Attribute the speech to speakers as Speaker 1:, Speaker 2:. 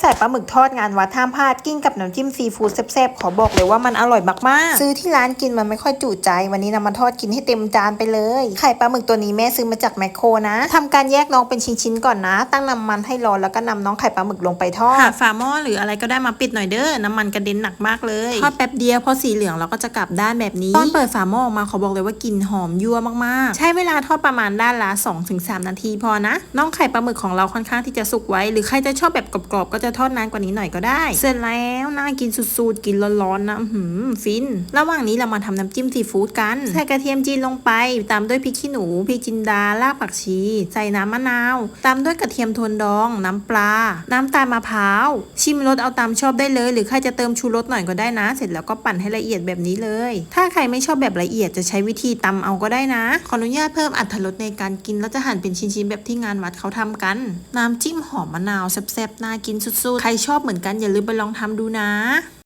Speaker 1: ใส่ปลาหมึกทอดงานวัดท่ามพลาดกิ้งกับน้ำจิ้มซีฟู้ดแซ่บๆ ขอบอกเลยว่ามันอร่อยมากๆ ซื้อที่ร้านกินมันไม่ค่อยจุใจ วันนี้นำมาทอดกินให้เต็มจานไปเลย ไข่ปลาหมึกตัวนี้แม่ซื้อมาจากแมคโครนะทำการแยกน้องเป็นชิ้นๆก่อนนะ ตั้งน้ำมันให้ร้อนแล้วก็นำน้องไข่ปลาหมึกลงไปทอด
Speaker 2: หาฝาหม้อหรืออะไรก็ได้มาปิดหน่อยเด้อน้ำมันกระเด็นหนักมากเลยทอดแป๊บเดียวพอสีเหลืองเราก็จะกลับด้านแบบนี้ตอนเปิดฝาหม้อออกมาขอบอกเลยว่ากลิ่นหอมยั่วมากๆ ใช้เวลาทอดประมาณด้านละ 2-3 นาทีพอนะน้องไข่ปลาหมึกของเราค่อนข้างที่จะสุกไว้ หรือใครจะชอบแบบกรอบๆก็จะทอดนานกว่านี้หน่อยก็ได้ เสร็จแล้วน่ากินสุดๆ กินร้อนๆนะหืมฟิน ระหว่างนี้เรามาทำน้ำจิ้มซีฟู้ดกัน ใส่กระเทียมจีนลงไป ตามด้วยพริกขี้หนูพริกจินดารากผักชี ใส่น้ำมะนาว ตามด้วยกระเทียมโทนดอง น้ำปลา น้ำตาลมะพร้าว ชิมรสเอาตามชอบได้เลย หรือใครจะเติมชูรสหน่อยก็ได้นะ เสร็จแล้วก็ปั่นให้ละเอียดแบบนี้เลย ถ้าใครไม่ชอบแบบละเอียดจะใช้วิธีตำเอาก็ได้นะ ขออนุญาตเพิ่มอรรถรสในการกินแล้วจะหั่นเป็นชิ้นๆแบบที่งานวัดเขาทำกัน น้ำจิ้มหอมมะนาวแซ่บๆน่ากินสุดๆ ใครชอบเหมือนกันอย่าลืมไปลองทำดูนะ